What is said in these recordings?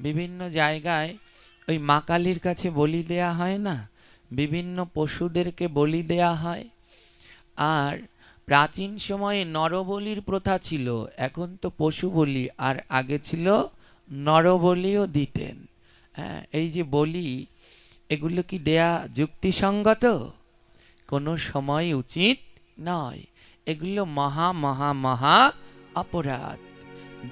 বিভিন্ন জায়গায় ওই মা কালীর কাছে বলি দেয়া হয় না? বিভিন্ন পশুদেরকে বলি দেয়া হয়। আর প্রাচীন সময়ে নরবলির প্রথা ছিল, এখন তো পশু বলি, আর আগে ছিল নরবলিও দিতেন। হ্যাঁ এই যে বলি, এগুলো কি দেয়া যুক্তিসঙ্গত? কোনো সময় উচিত নয়। এগুলো মহা মহা মহা অপরাধ।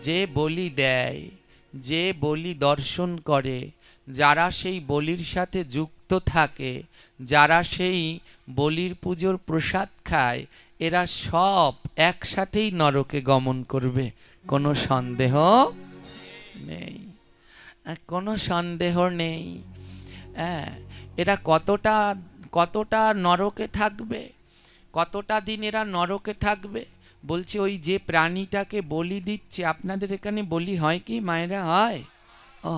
যে বলি দেয় যে বলি দর্শন করে, যারা সেই বলির সাথে যুক্ত থাকে, যারা সেই বলির পুজোর প্রসাদ খায়, এরা সব একসাথেই নরকে গমন করবে। কোনো সন্দেহ নেই। কোনো সন্দেহ নেই। হ্যাঁ এরা কতটা কতটা নরকে থাকবে, কতটা দিন এরা নরকে থাকবে বলছে ওই যে প্রাণীটাকে বলি দিচ্ছে আপনাদের এখানে বলি হয় কি মায়েরা? হয়? ও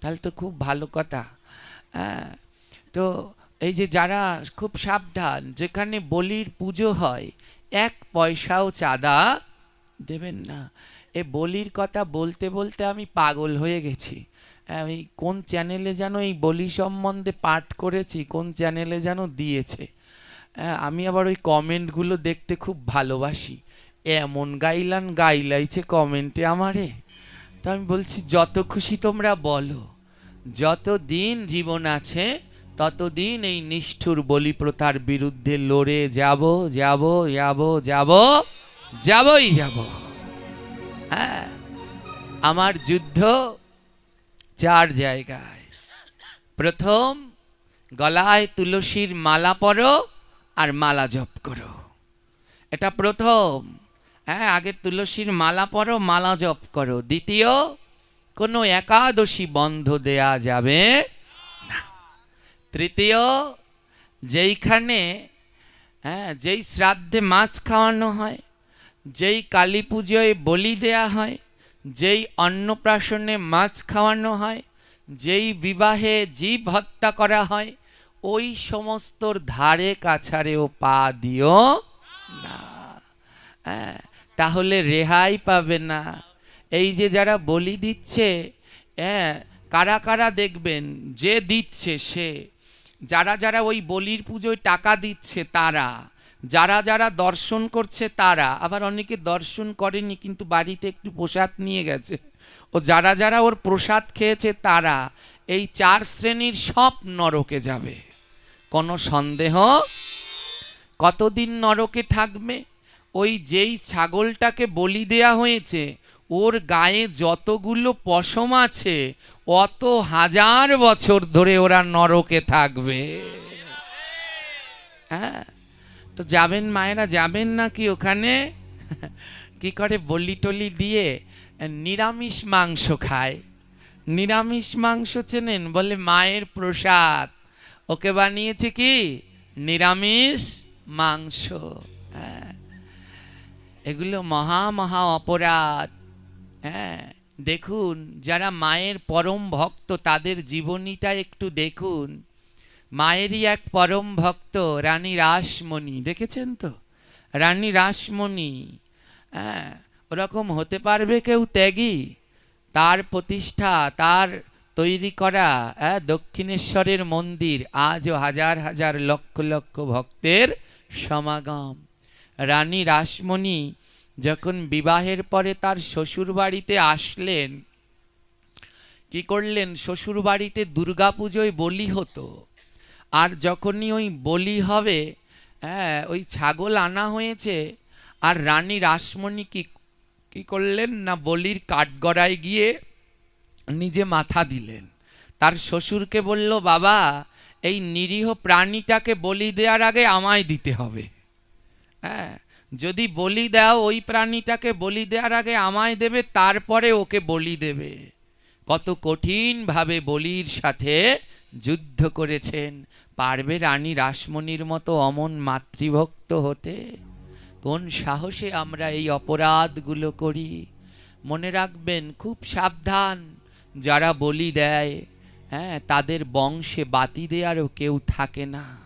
তাহলে তো খুব ভালো কথা। হ্যাঁ তো এই যে যারা খুব সাবধান যেখানে বলির পুজো হয় এক পয়সাও চাঁদা দেবেন না। এ বলির কথা বলতে বলতে আমি পাগল হয়ে গেছি। হ্যাঁ, ওই কোন চ্যানেলে যেন এই বলি সম্বন্ধে পাঠ করেছি কোন চ্যানেলে যেন দিয়েছে। হ্যাঁ, আমি আবার ওই কমেন্টগুলো দেখতে খুব ভালোবাসি। এমন গাইলান গাইলাইছে কমেন্টে আমারে। তো আমি বলছি, যত খুশি তোমরা বলো যত দিন জীবন আছে, ততদিন এই নিষ্ঠুর বলি প্রথার বিরুদ্ধে লড়ে যাব যাব যাব যাব, যাবই যাব। হ্যাঁ আমার যুদ্ধ চার জায়গায়। প্রথম, গলায় তুলসীর মালা পরো আর মালা জপ করো। এটা প্রথম। হ্যাঁ আগে তুলসীর মালা পরো মালা জপ করো। দ্বিতীয় কোনো একাদশী বন্ধ দেয়া যাবে না। তৃতীয় যেইখানে হ্যাঁ যেই শ্রাদ্ধে মাছ খাওয়ানো হয় যেই কালী পুজোয় বলি দেয়া হয় যেই অন্নপ্রাশনে মাছ খাওয়ানো হয় যেই বিবাহে জীব হত্যা করা হয় ওই সমস্তর ধারে কাছারেও পা দিও না। হ্যাঁ, তাহলে রেহাই পাবে না। এই যে যারা বলি দিচ্ছে হ্যাঁ কারা কারা দেখবেন? যে দিচ্ছে সে। যারা যারা ওই বলির পুজোয় টাকা দিচ্ছে তারা। যারা যারা দর্শন করছে তারা। আবার অনেকে দর্শন করেনি, কিন্তু বাড়িতে একটু প্রসাদ নিয়ে গেছে। ও যারা যারা ওর প্রসাদ খেয়েছে তারা। এই চার শ্রেণির সব নরকে যাবে। কোনো সন্দেহ? কতদিন নরকে থাকবে? ওই যেই ছাগলটাকে বলি দেয়া হয়েছে, ওর গায়ে যতগুলো পশম আছে, অত হাজার বছর ধরে ওরা নরকে থাকবে। হ্যাঁ তো যাবেন মায়েরা, যাবেন নাকি ওখানে? কি করে বলি টলি দিয়ে নিরামিষ মাংস খায়? নিরামিষ মাংস চেনেন? বলে, মায়ের প্রসাদ। ওকে বানিয়েছে কি? নিরামিষ মাংস। এগুলো মহা মহা অপরাধ। হ্যাঁ দেখুন যারা মায়ের পরম ভক্ত তাদের জীবনীটা একটু দেখুন। মায়েরই এক পরম ভক্ত রানী রাসমণি। দেখেছেন তো? রানী রাসমণি। হ্যাঁ ওরকম হতে পারবে কেউ ত্যাগী? তার প্রতিষ্ঠা তার তৈরি করা হ্যাঁ, দক্ষিণেশ্বরের মন্দির আজও হাজার হাজার লক্ষ লক্ষ ভক্তের সমাগম। রানী রাসমণি যখন বিবাহের পরে তার শ্বশুর বাড়িতে আসলেন, কি করলেন? শ্বশুর বাড়িতে দুর্গাপুজোয় বলি হতো। আর যখনই ওই বলি হবে হ্যাঁ ওই ছাগল আনা হয়েছে, আর রানী রাসমণি কি কি করলেন না বলির কাঠগড়ায় গিয়ে নিজে মাথা দিলেন। তার শ্বশুরকে বলল, বাবা, এই নিরীহ প্রাণীটাকে বলি দেওয়ার আগে আমায় দিতে হবে। হ্যাঁ যদি বলি দাও ওই প্রাণীটাকে বলি দেওয়ার আগে আমায় দেবে, তারপরে ওকে বলি দেবে। কত কঠিনভাবে বলির সাথে যুদ্ধ করেছেন। পারবে রানী রাসমণির মতো অমন মাতৃভক্ত হতে? কোন সাহসে আমরা এই অপরাধগুলো করি? মনে রাখবেন, খুব সাবধান যারা বলি দেয়। হ্যাঁ তাদের বংশে বাতি দেওয়ারও কেউ থাকে না।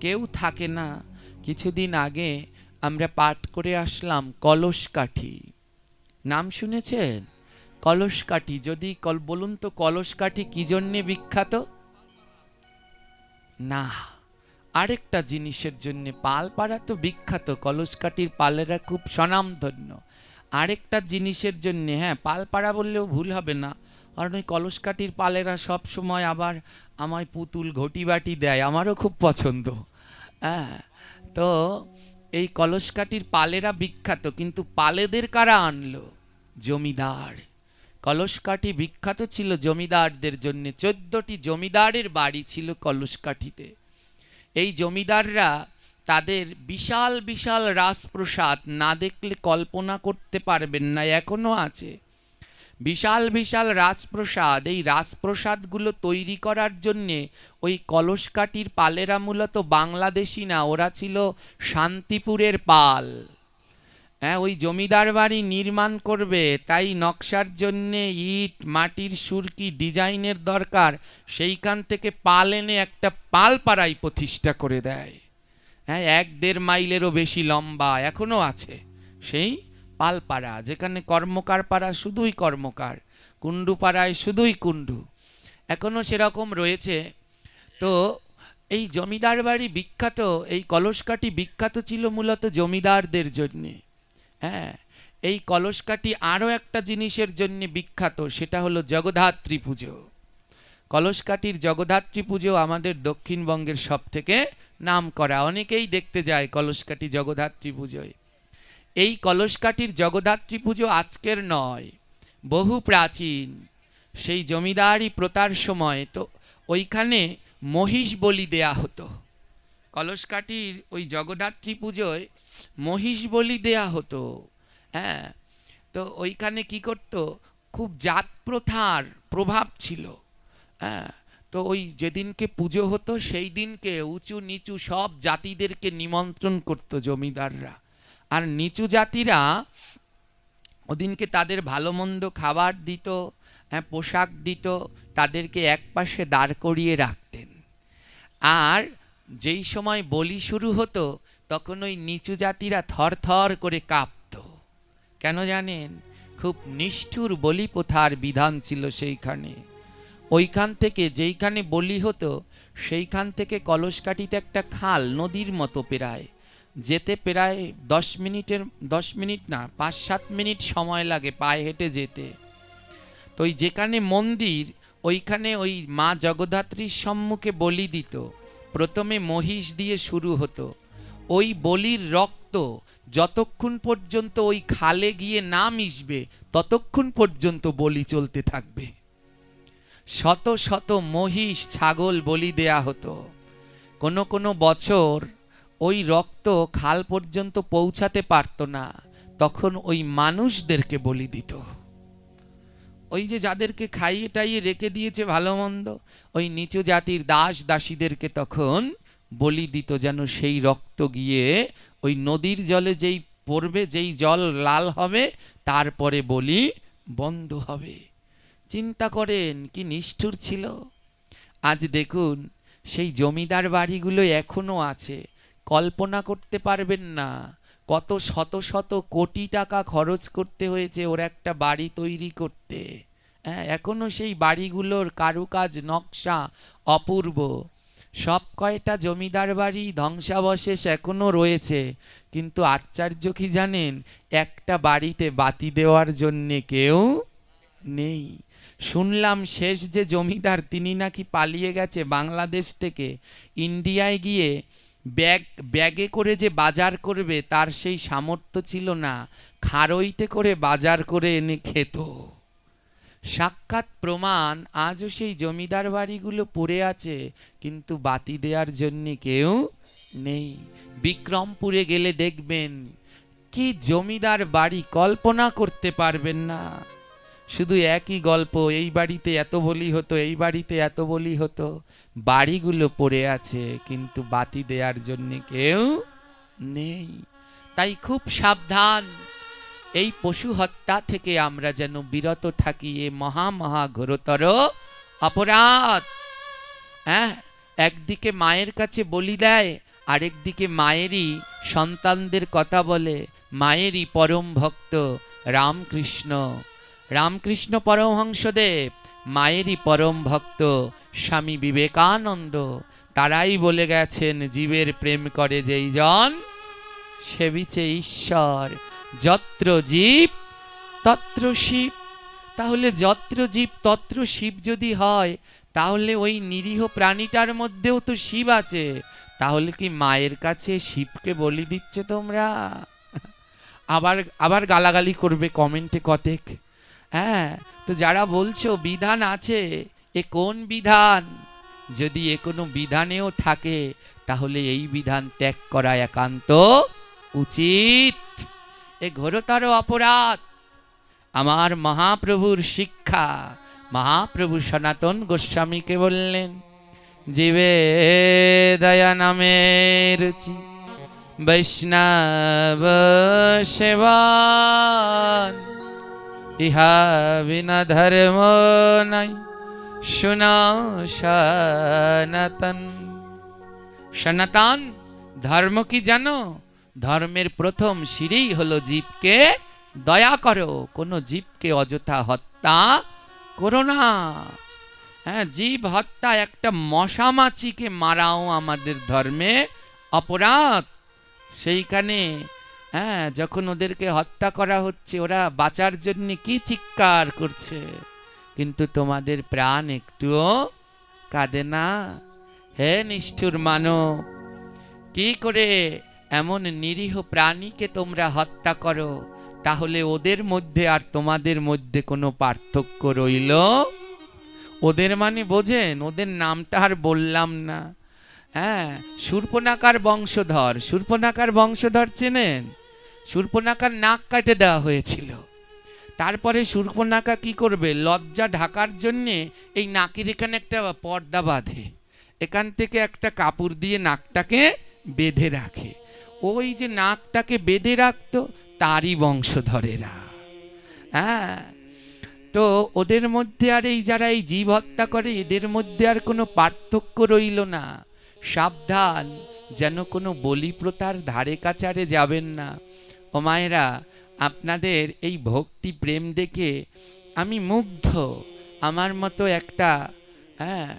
কেউ থাকে না। কিছুদিন আগে আমরা পাঠ করে আসলাম কলস কাঠি। নাম শুনেছেন? কলসকাঠি যদি কল, বলুন তো কলসকাঠি কি জন্যে বিখ্যাত? না, আরেকটা জিনিসের জন্য পালপাড়া তো বিখ্যাত কলসকাঠির পালেরা খুব স্বনামধন্য। আরেকটা জিনিসের জন্যে হ্যাঁ পালপাড়া বললেও ভুল হবে না, কারণ ওই কলসকাঠির পালেরা সব সময় আবার আমায় পুতুল ঘটি বাটি দেয়, আমারও খুব পছন্দ। হ্যাঁ তো এই কলসকাঠির পালেরা বিখ্যাত, কিন্তু পালেদের কারা আনলো? জমিদার। কলসকাঠি বিখ্যাত ছিল জমিদারদের জন্য, চোদ্দটি জমিদারের বাড়ি ছিল কলসকাঠিতে। এই জমিদাররা তাদের বিশাল বিশাল রাজপ্রসাদ না দেখলে কল্পনা করতে পারবেন না, এখনও আছে। বিশাল বিশাল রাজপ্রসাদ, এই রাজপ্রসাদগুলো তৈরি করার জন্যে ওই কলসকাঠির পালেরা মূলত বাংলাদেশি না, ওরা ছিল শান্তিপুরের পাল। হ্যাঁ ওই জমিদার বাড়ি নির্মাণ করবে, তাই নকশার জন্যে ইট, মাটির সুরকি ডিজাইনের দরকার, সেইখান থেকে পাল এনে একটা পালপাড়াই প্রতিষ্ঠা করে দেয়। হ্যাঁ এক দেড় মাইলেরও বেশি লম্বা এখনও আছে। সেই পালপাড়া, যেখানে কর্মকার পাড়া শুধুই কর্মকার, কুণ্ডু পাড়ায় শুধুই কুণ্ডু। এখনও সেরকম রয়েছে। তো এই জমিদার বাড়ি বিখ্যাত, এই কলসকাঠি বিখ্যাত ছিল মূলত জমিদারদের জন্যে। হ্যাঁ এই কলসকাঠি আরও একটা জিনিসের জন্য বিখ্যাত, সেটা হলো জগদ্ধাত্রী পুজো। কলসকাঠির জগদ্ধাত্রী পুজো আমাদের দক্ষিণবঙ্গের সব থেকে নাম করা অনেকেই দেখতে যায় কলসকাঠি জগদ্ধাত্রী পুজোয়। এই কলসকাঠির জগদ্ধাত্রী পুজো আজকের নয়, বহু প্রাচীন। সেই জমিদারি প্রতার সময় তো ওইখানে মহিষ বলি দেয়া হতো। কলসকাঠির ওই জগদ্ধাত্রী পুজোয় মহিষ বলি দেয়া হতো। হ্যাঁ তো ওইখানে কি করতো? খুব জাত প্রথার প্রভাব ছিল। হ্যাঁ তো ওই যেদিনকে পুজো হতো সেই দিনকে উঁচু নিচু সব জাতিদেরকে নিমন্ত্রণ করতো জমিদাররা। আর নিচু জাতিরা ওদিনকে তাদের ভালো মন্দ খাবার দিত হ্যাঁ পোশাক দিত, তাদেরকে একপাশে দাঁড় করিয়ে রাখতেন। আর যেই সময় বলি শুরু হতো, তখন ওই নিচু জাতিরা থর থর করে কাঁপত। কেন জানেন? খুব নিষ্ঠুর বলি প্রথার বিধান ছিল সেইখানে। ওইখান থেকে যেইখানে বলি হতো, সেইখান থেকে কলসকাঠিতে একটা খাল নদীর মতো প্রায়। যেতে প্রায় দশ মিনিটের, দশ মিনিট না, পাঁচ সাত মিনিট সময় লাগে পায়ে হেঁটে যেতে। তো ওই যেখানে মন্দির, ওইখানে ওই মা জগদ্ধাত্রীর সম্মুখে বলি দিত। প্রথমে মহিষ দিয়ে শুরু হতো। ওই বলির রক্ত যতক্ষণ পর্যন্ত ওই খালে গিয়ে না মিশবে, ততক্ষণ পর্যন্ত বলি চলতে থাকবে। শত শত মহিষ ছাগল বলি দেয়া হতো। কোনো কোনো বছর ওই রক্ত খাল পর্যন্ত পৌঁছাতে পারতো না, তখন ওই মানুষদেরকে বলি দিত। ওই যে যাদেরকে খাইয়ে টাইয়ে রেখে দিয়েছে ভালো মন্দ, ওই নিচু জাতির দাস দাসীদেরকে তখন বলি দিত যেন সেই রক্ত গিয়ে ওই নদীর জলে যেই পড়বে, যেই জল লাল হবে, তারপরে বলি বন্ধ হবে। চিন্তা করেন, কি নিষ্ঠুর ছিল। আজ দেখুন, সেই জমিদার বাড়িগুলো এখনও আছে। কল্পনা করতে পারবেন না। কত শত শত কোটি টাকা খরচ করতে হয়েছে ওর একটা বাড়ি তৈরি করতে। হ্যাঁ এখনও সেই বাড়িগুলোর কারুকাজ, নকশা অপূর্ব। সব কয়টা জমিদার বাড়ি ধ্বংসাবশেষ এখনও রয়েছে। কিন্তু আশ্চর্য কি জানেন, একটা বাড়িতে বাতি দেওয়ার জন্যে কেউ নেই। শুনলাম শেষ যে জমিদার, তিনি নাকি পালিয়ে গেছে বাংলাদেশ থেকে, ইন্ডিয়ায় গিয়ে ব্যাগ, ব্যাগে করে যে বাজার করবে, তার সেই সামর্থ্য ছিল না। খারইতে করে বাজার করে এনে খেত। সাক্ষাৎ প্রমাণ, আজও সেই জমিদার বাড়িগুলো পড়ে আছে, কিন্তু বাতি দেওয়ার জন্যে কেউ নেই। বিক্রমপুরে গেলে দেখবেন, কি জমিদার বাড়ি কল্পনা করতে পারবেন না। শুধু একই গল্প, এই বাড়িতে এত বলি হতো, এই বাড়িতে এত বলি হতো। বাড়িগুলো পড়ে আছে, কিন্তু বাতি দেওয়ার জন্য কেউ নেই। তাই খুব সাবধান। এই পশু হত্যা থেকে আমরা যেন বিরত থাকি, এ মহা মহা ঘোরতর অপরাধ। হ্যাঁ একদিকে মায়ের কাছে বলি দেয়, আরেকদিকে মায়েরই সন্তানদের কথা বলে, মায়েরই পরম ভক্ত রামকৃষ্ণ। রামকৃষ্ণ পরমহংসদেব, মায়েরই পরম ভক্ত স্বামী বিবেকানন্দ। তারাই বলে গেছেন, জীবের প্রেম করে যেই জন সেবিছে ঈশ্বর। যত্র জীব, তত্র শিব। তাহলে যত্র জীব, তত্র শিব যদি হয়, তাহলে ওই নিরীহ প্রাণীটার মধ্যেও তো শিব আছে। তাহলে কি মায়ের কাছে শিবকে বলি দিচ্ছে তোমরা? আবার আবার গালাগালি করবে কমেন্টে কতেক। হ্যাঁ তো যারা বলছো বিধান আছে, এ কোন বিধান? যদি এ কোনো বিধানেও থাকে, তাহলে এই বিধান ত্যাগ করা একান্ত উচিত। এ ঘোরতর অপরাধ। আমার মহাপ্রভুর শিক্ষা, মহাপ্রভু সনাতন গোস্বামীকে বললেন, জীবে দয়া নামে রুচি, বৈষ্ণব সেবান। ইহা বিনা ধর্ম নাই। শোনাও সনাতন। সনাতন, ধর্ম কি জানো? ধর্মের প্রথম সিঁড়িই হলো জীবকে দয়া করো। কোনো জীবকে অযথা হত্যা করো না। হ্যাঁ জীব হত্যা একটা মশা মাছিকে মারাও আমাদের ধর্মে অপরাধ। সেইখানে হ্যাঁ যখন ওদেরকে হত্যা করা হচ্ছে, ওরা বাঁচার জন্য কি চিৎকার করছে? কিন্তু তোমাদের প্রাণ একটুও কাঁদে না। হে নিষ্ঠুর মানব, কি করে এমন নিরীহ প্রাণীকে তোমরা হত্যা করো? তাহলে ওদের মধ্যে আর তোমাদের মধ্যে কোনো পার্থক্য রইল? ওদের মানে বোঝেন, ওদের নামটা আর বললাম না। হ্যাঁ শূর্পনাকার বংশধর শূর্পনাকার বংশধর চেনেন? শূর্পনাকার নাক কাটে দেওয়া হয়েছিল। তারপরে শূর্পনাকা কি করবে? লজ্জা ঢাকার জন্যে এই নাকের এখানে একটা পর্দা বাঁধে। এখান থেকে একটা কাপড় দিয়ে নাকটাকে বেঁধে রাখে। ওই যে নাকটাকে বেঁধে রাখতো, তারই বংশধরেরা। হ্যাঁ তো ওদের মধ্যে আর এই যারা এই জীব হত্যা করে, এদের মধ্যে আর কোনো পার্থক্য রইল না। সাবধান, যেন কোনো বলি প্রথার ধারে কাছারে যাবেন না। ও মায়েরা, আপনাদের এই ভক্তি প্রেম দেখে আমি মুগ্ধ। আমার মতো একটা হ্যাঁ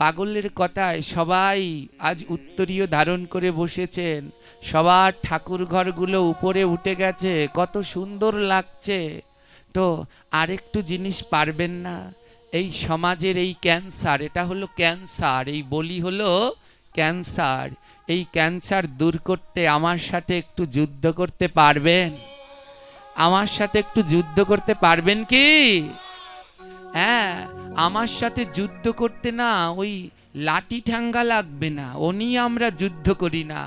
পাগলের কথায় সবাই আজ উত্তরীয় ধারণ করে বসেছেন। সবার ঠাকুর ঘরগুলো উপরে উঠে গেছে, কত সুন্দর লাগছে। তো আরেকটু জিনিস পারবেন না, এই সমাজের এই ক্যান্সার, এটা হলো ক্যান্সার, এই বলি হলো ক্যান্সার। এই ক্যান্সার দূর করতে আমার সাথে একটু যুদ্ধ করতে পারবেন? আমার সাথে একটু যুদ্ধ করতে পারবেন কি? হ্যাঁ আমার সাথে যুদ্ধ করতে না ওই লাঠি ঠ্যাঙ্গা লাগবে না ও নিয়ে আমরা যুদ্ধ করি না।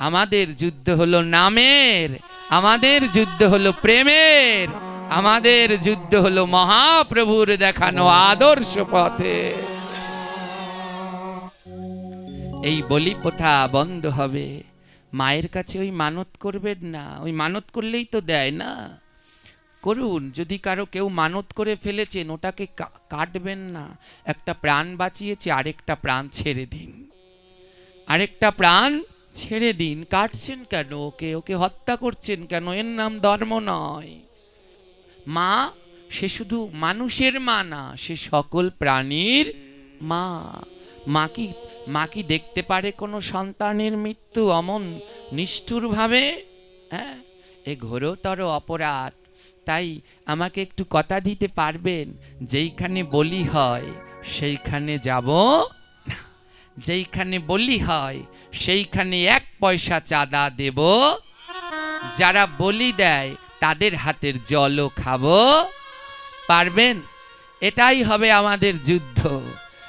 আমাদের যুদ্ধ হলো নামের, আমাদের যুদ্ধ হলো প্রেমের, আমাদের যুদ্ধ হলো মহাপ্রভুর দেখানো আদর্শ পথে। এই বলি প্রথা বন্ধ হবে। মায়ের কাছে ওই মানত করবেন না, ওই মানত করলেই তো দেয় না। করুন, যদি কারও কেউ মানত করে ফেলেছেন, ওটাকে কাটবেন না। একটা প্রাণ বাঁচিয়েছে, আরেকটা প্রাণ ছেড়ে দিন। আরেকটা প্রাণ ছেড়ে দিন। কাটছেন কেন ওকে? ওকে হত্যা করছেন কেন? এর নাম ধর্ম নয়। মা, সে শুধু মানুষের মা না, সে সকল প্রাণীর মা। মা কি মা কি দেখতে পারে কোনো সন্তানের মৃত্যু অমন নিষ্ঠুরভাবে? হ্যাঁ এ ঘোরতর অপরাধ। তাই আমাকে একটু কথা দিতে পারবেন? যেইখানে বলি হয়, সেইখানে যাব যেইখানে বলি হয়, সেইখানে এক পয়সা চাঁদা দেব। যারা বলি দেয়, তাদের হাতের জলও খাব। পারবেন? এটাই হবে আমাদের যুদ্ধ।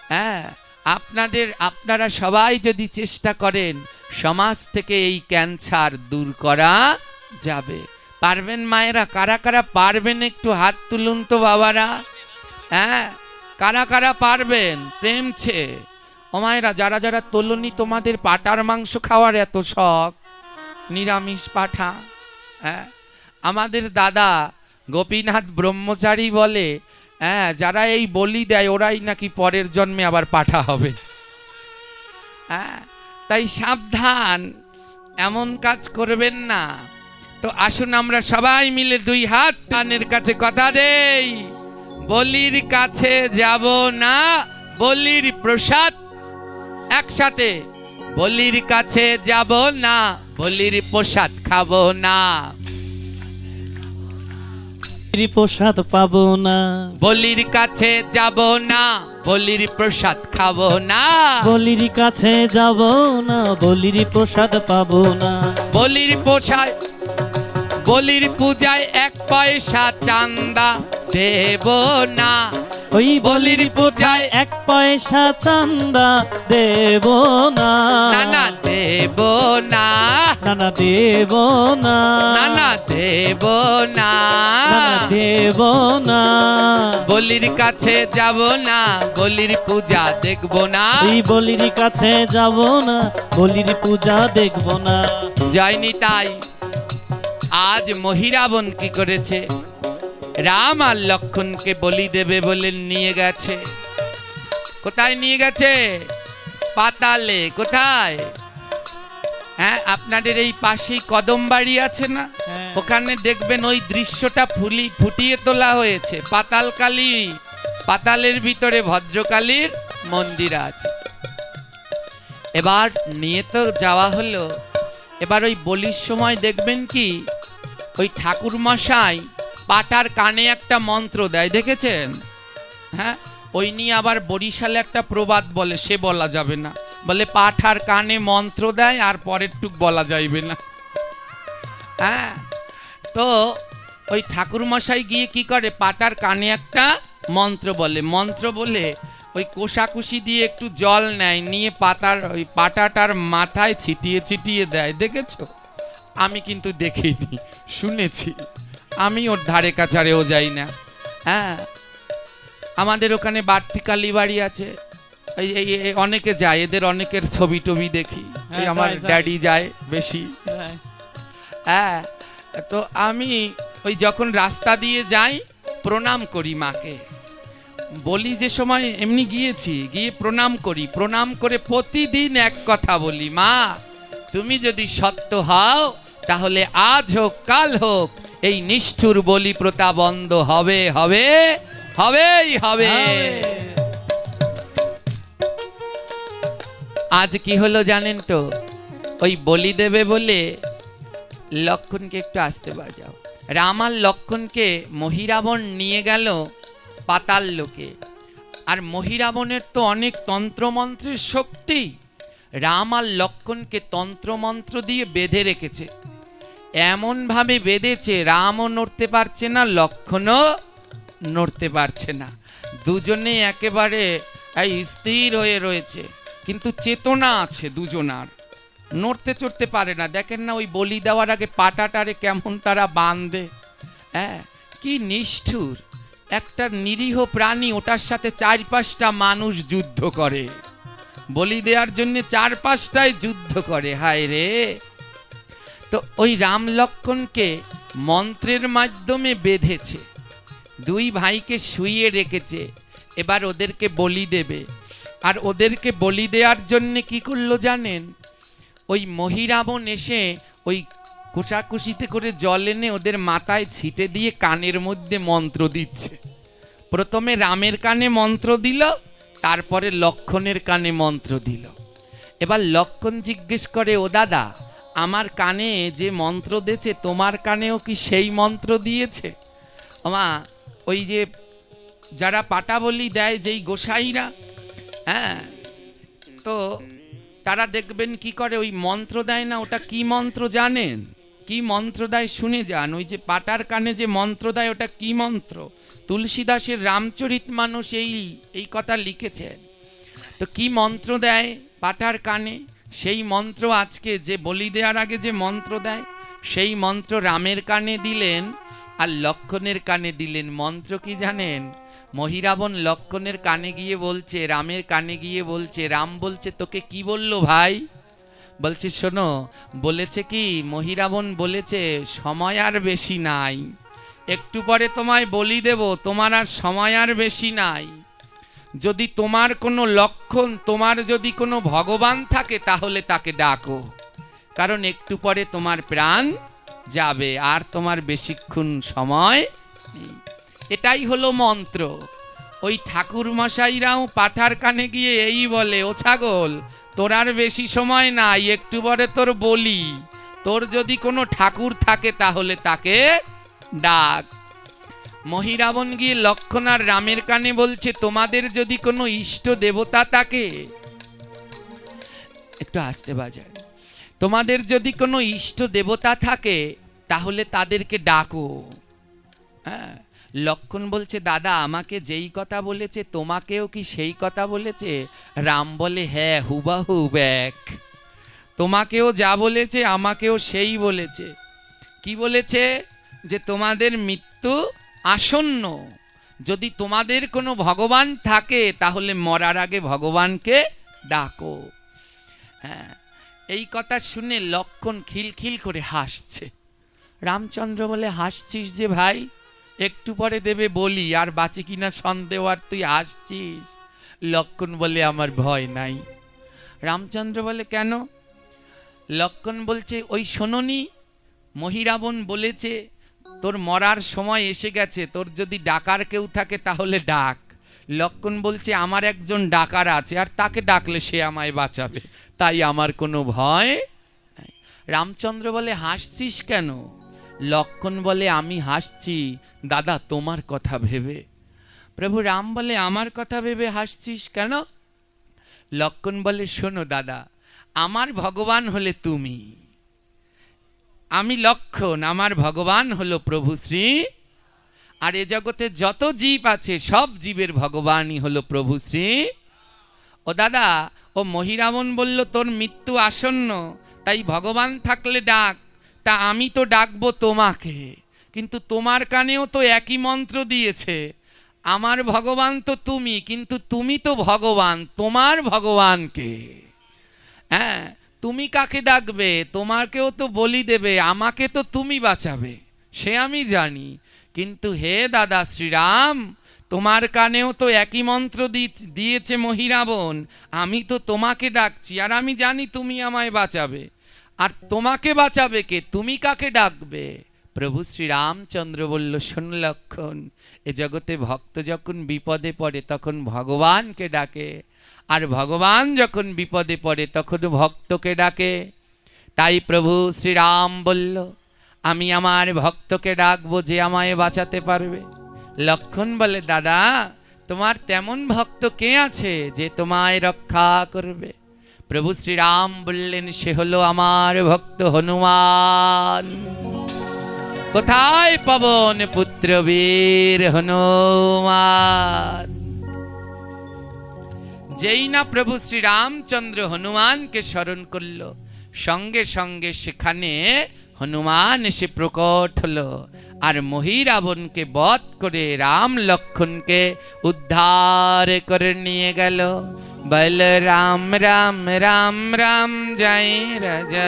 হ্যাঁ আপনাদের, আপনারা সবাই যদি চেষ্টা করেন, সমাজ থেকে এই ক্যান্সার দূর করা যাবে। পারবেন মায়েরা? কারা কারা পারবেন একটু হাত তুলুন তো বাবারা? হ্যাঁ কারা কারা পারবেন? প্রেমছে ও মায়েরা, যারা যারা তোলনি তোমাদের পাটার মাংস খাওয়ার এত শখ, নিরামিষ পাঠা হ্যাঁ আমাদের দাদা গোপীনাথ ব্রহ্মচারী বলে হ্যাঁ যারা এই বলি দেয়, ওরাই নাকি পরের জন্মে আবার পাঠা হবে। হ্যাঁ তাই সাবধান, এমন কাজ করবেন না। তো আসুন আমরা সবাই মিলে দুই হাত কানের কাছে কথা দেই। বলির কাছে যাব না, বলির প্রসাদ একসাথে। বলির কাছে যাব না, বলির প্রসাদ খাব না। প্রসাদ পাবো না। বলির কাছে যাব না বলির প্রসাদ খাব না। বলির কাছে যাব না বলির প্রসাদ পাবো না। বলির পোষায় বলির পূজায় এক পয়সা চান্দা দেব না। ওই বলির পূজায় এক পয়সা চান্দা দেব না। না না দেব না। না না দেব না। না না দেব না। দেব না। বলির কাছে যাব না বলির পূজা দেখব না। ওই বলির কাছে যাব না বলির পূজা দেখব না। যায়নি তাই। আজ মহিরাবন কি করেছে? রাম আর লক্ষণকে বলি দেবে বলে নিয়ে গেছে। কোথায় নিয়ে গেছে? পাতালে। কোথায়? হ্যাঁ আপনাদের এই পাশেই কদম বাড়ি আছে না? হ্যাঁ। ওখানে দেখবেন ওই দৃশ্যটা ফুলি ফুটিয়ে তোলা হয়েছে। পাতাল কালী পাতালের ভিতরে ভদ্রকালীর মন্দির আছে। এবার নিয়ে তো যাওয়া হলো। এবার ওই বলির সময় দেখবেন কি? ওই ঠাকুর মশাই পাটার কানে একটা মন্ত্র দেয় দেখেছেন? হ্যাঁ ওই নিয়ে আবার বরিশালে একটা প্রবাদ বলে সে বলা যাবে না। বলে, পাঠার কানে মন্ত্র দেয়, আর পরের টুক বলা যাইবে না। হ্যাঁ তো ওই ঠাকুর মশাই গিয়ে কি করে, পাটার কানে একটা মন্ত্র বলে। মন্ত্র বলে, ওই কোষাকুষি দিয়ে একটু জল নেয়, নিয়ে পাতার ওই পাটাটার মাথায় ছিটিয়ে ছিটিয়ে দেয়। দেখেছ? আমি কিন্তু দেখিনি, শুনেছি। আমি ওর ধারে কাছারেও যাই না। হ্যাঁ আমাদের ওখানে বাড়তি কালীবাড়ি আছে। এই অনেকে যায় এদের অনেকের ছবি টবি দেখি। হ্যাঁ, আমার। ড্যাডি যায় বেশি। হ্যাঁ। তো আমি ওই যখন রাস্তা দিয়ে যাই প্রণাম করি মাকে। বলি যে সময় এমনি গিয়েছি গিয়ে প্রণাম করি। প্রণাম করে প্রতিদিন এক কথা বলি মা তুমি যদি সত্য হও তাহলে আজ হোক কাল হোক এই নিষ্ঠুর বলি প্রথা বন্ধ হবে হবে হবেই হবে। আজ কি হলো জানেন তো? ওই বলি দেবে বলে লক্ষণকে একটু আসতে বাজাও। রাম আর লক্ষণকে মহিরাবণ নিয়ে গেল পাতাল লোকে। আর মহিরাবণের তো অনেক তন্ত্রমন্ত্রের শক্তি। রাম আর লক্ষণকে তন্ত্রমন্ত্র দিয়ে বেঁধে রেখেছে। এমনভাবে বেঁধেছে, রামও নড়তে পারছে না, লক্ষণও নড়তে পারছে না। দুজনে একেবারে স্থির হয়ে রয়েছে। কিন্তু চেতনা আছে দুজনার। নড়তে চড়তে পারে না। দেখেন না, ওই বলি দেওয়ার আগে পাটাটারে কেমন তারা বাঁধে। হ্যাঁ কি নিষ্ঠুর। একটা নিরীহ প্রাণী, ওটার সাথে চার পাঁচটা মানুষ যুদ্ধ করে। বলি দেওয়ার জন্য চার পাঁচটায় যুদ্ধ করে। হায় রে! তো ওই রাম লক্ষণকে মন্ত্রের মাধ্যমে বেঁধেছে। দুই ভাইকে শুইয়ে রেখেছে। এবার ওদেরকে বলি দেবে। আর ওদেরকে বলি দেওয়ার জন্য কি করল জানেন? ওই মহিরাবণ এসে ওই কুশাকুশিতে করে জল এনে ওদের মাথায় ছিটে দিয়ে কানের মধ্যে মন্ত্র দিচ্ছে। প্রথমে রামের কানে মন্ত্র দিল, তারপরে লক্ষণের কানে মন্ত্র দিল। এবার লক্ষণ জিজ্ঞেস করে, ও দাদা, আমার কানে যে মন্ত্র দিয়েছে, তোমার কানেও কি সেই মন্ত্র দিয়েছে? মা ওই যে যারা পাটা বলি দেয়, যেই গোসাইরা হ্যাঁ। তো তারা দেখবেন কি করে, ওই মন্ত্র দেয় না, ওটা কি মন্ত্র জানেন? কি মন্ত্র দেয় শুনে যান। ওই যে পাটার কানে যে মন্ত্র দেয়, ওটা কি মন্ত্র? তুলসীদাসের রামচরিত মানুষ এই এই কথা লিখেছেন। তো কি মন্ত্র দেয় পাটার কানে? সেই মন্ত্র আজকে যে বলি দেওয়ার আগে যে মন্ত্র দেয়, সেই মন্ত্র রামের কানে দিলেন আর লক্ষণের কানে দিলেন। মন্ত্র কি জানেন? মহিরাবণ লক্ষণের কানে গিয়ে বলছে, রামের কানে গিয়ে বলছে, রাম বলছে, তোকে কি বলল ভাই? বলছে, শোনো, বলেছে কি মহিরাবণ বলেছে, সময় আর বেশি নাই। একটু পরে তোমায় বলি দেব, তোমার আর সময় আর বেশি নাই। যদি তোমার কোনো লক্ষণ, তোমার যদি কোনো ভগবান থাকে, তাহলে তাকে ডাকো। কারণ একটু পরে তোমার প্রাণ যাবে, আর তোমার বেশিক্ষণ সময় নেই। এটাই হলো মন্ত্র। ওই ঠাকুর মশাইরাও পাঠার কানে গিয়ে এই বলে, ও ছাগল, তোর আর বেশি সময় নাই, একটু পরে তোর বলি। তোর যদি কোনো ঠাকুর থাকে তাহলে তাকে ডাক। মহিরাবণ গিয়ে লক্ষণ আর রামের কানে বলছে, তোমাদের যদি কোনো ইষ্ট দেবতা থাকে, একটু আসতে বাজায় তোমাদের যদি কোনো ইষ্ট দেবতা থাকে, তাহলে তাদেরকে ডাকো। হ্যাঁ। লক্ষণ বলছে, দাদা, আমাকে যেই কথা বলেছে, তোমাকেও কি সেই কথা বলেছে? রাম বলে হ্যাঁ হুবাহু ব্যাক। তোমাকেও যা বলেছে, আমাকেও সেই বলেছে। কি বলেছে? যে তোমাদের মৃত্যু আসন্ন। যদি তোমাদের কোনো ভগবান থাকে, তাহলে মরার আগে ভগবানকে ডাকো। হ্যাঁ এই কথা শুনে লক্ষণ খিলখিল করে হাসছে। রামচন্দ্র বলে, হাসছিস যে ভাই? একটু পরে দেবে বলি, আর বাঁচি কিনা সন্দেহ আর তুই আসছিস লক্ষণ বলে আমার ভয় নাই। রামচন্দ্র বলে, কেন? লক্ষণ বলছে, ওই শোননি মহিরাবণ বলেছে, তোর মরার সময় এসে গেছে, তোর যদি ডাকার কেউ থাকে তাহলে ডাক। লক্ষণ বলছে, আমার একজন ডাকার আছে, আর তাকে ডাকলে সে আমায় বাঁচাবে, তাই আমার কোনো ভয় রামচন্দ্র বলে, হাসছিস কেন? লক্ষণ বলে আমি হাসছি, দাদা তোমার কথা ভেবে। প্রভু রাম বলে, আমার কথা ভেবে হাসছিস কেন? লক্ষণ বলে, শোনো দাদা, আমার ভগবান হলে তুমি। আমি লক্ষণ, আমার ভগবান হলো প্রভু শ্রী। আর এ জগতে যত জীব আছে, সব জীবের ভগবানই হলো প্রভু শ্রী। ও দাদা, ও মহিরামন বলল, তোর মৃত্যু আসন্ন, তাই ভগবান থাকলে ডাক। তা আমি তো ডাকবো তোমাকে। কিন্তু তোমার কানেও তো একই মন্ত্র দিয়েছে, আমার ভগবান তো তুমি, কিন্তু তুমি তো ভগবান, তোমার ভগবানকে। হ্যাঁ তুমি কাকে ডাকবে? তোমাকেও তো বলি দেবে, আমাকে তো তুমি বাঁচাবে, সে আমি জানি। কিন্তু হে দাদা শ্রীরাম, তোমার কানেও তো একই মন্ত্র দিয়েছে মহিরাবণ, আমি তো তোমাকে ডাকছি, আর আমি জানি তুমি আমায় বাঁচাবে। আর তোমাকে বাঁচাবে কে? তুমি কাকে ডাকবে? প্রভু শ্রীরামচন্দ্র বলল, শোন লক্ষণ, এ জগতে ভক্ত যখন বিপদে পড়ে, তখন ভগবানকে ডাকে। আর ভগবান যখন বিপদে পড়ে, তখন ভক্তকে ডাকে। তাই প্রভু শ্রীরাম বলল, আমি আমার ভক্তকে ডাকবো যে আমায় বাঁচাতে পারবে। লক্ষণ বলে, দাদা, তোমার তেমন ভক্ত কে আছে যে তোমায় রক্ষা করবে? প্রভু শ্রীরাম বললেন, সে হলো আমার ভক্ত হনুমান। কোথায় পবন পুত্র বীর হনুমান? যেই না প্রভু শ্রীরামচন্দ্র হনুমানকে স্মরণ করল, সঙ্গে সঙ্গে সেখানে হনুমান এসে প্রকট হলো আর মহিরাবণকে বধ করে রাম লক্ষণকে উদ্ধার করে নিয়ে গেল। বল রাম রাম রাম রাম জয় রাজা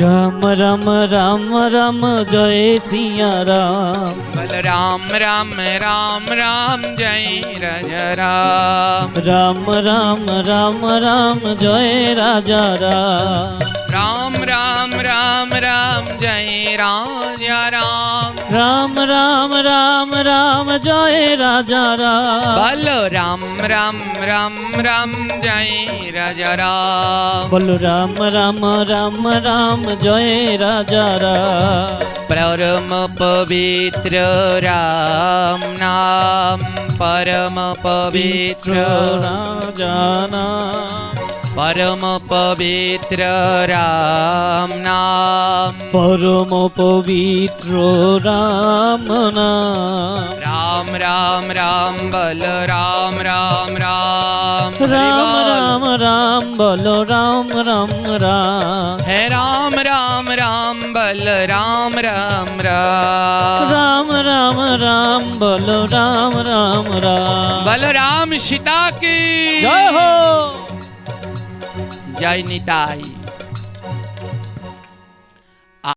রাম রাম রাম রাম জয় সিয়া রাম বল রাম রাম রাম রাম জয় রাজা রাম রাম রাম রাম রাম জয় রাজা রাম রাম রাম রাম রাম জয় রাজা রাম রাম রাম রাম রাম জয় রাজা রাম বলো রাম রাম রাম রাম জয় রাজা রাম বলো রাম রাম রাম রাম জয় রাজা রাম পরম পবিত্র রাম নাম পরম পবিত্র রাজা নাম परम पवित्र राम नाम परम पवित्र राम नाम राम राम राम बल राम राम राम राम राम राम बल राम राम राम हे राम राम राम बल राम राम राम राम राम राम बल राम राम राम बलराम सीता की जय हो জয় নিতাই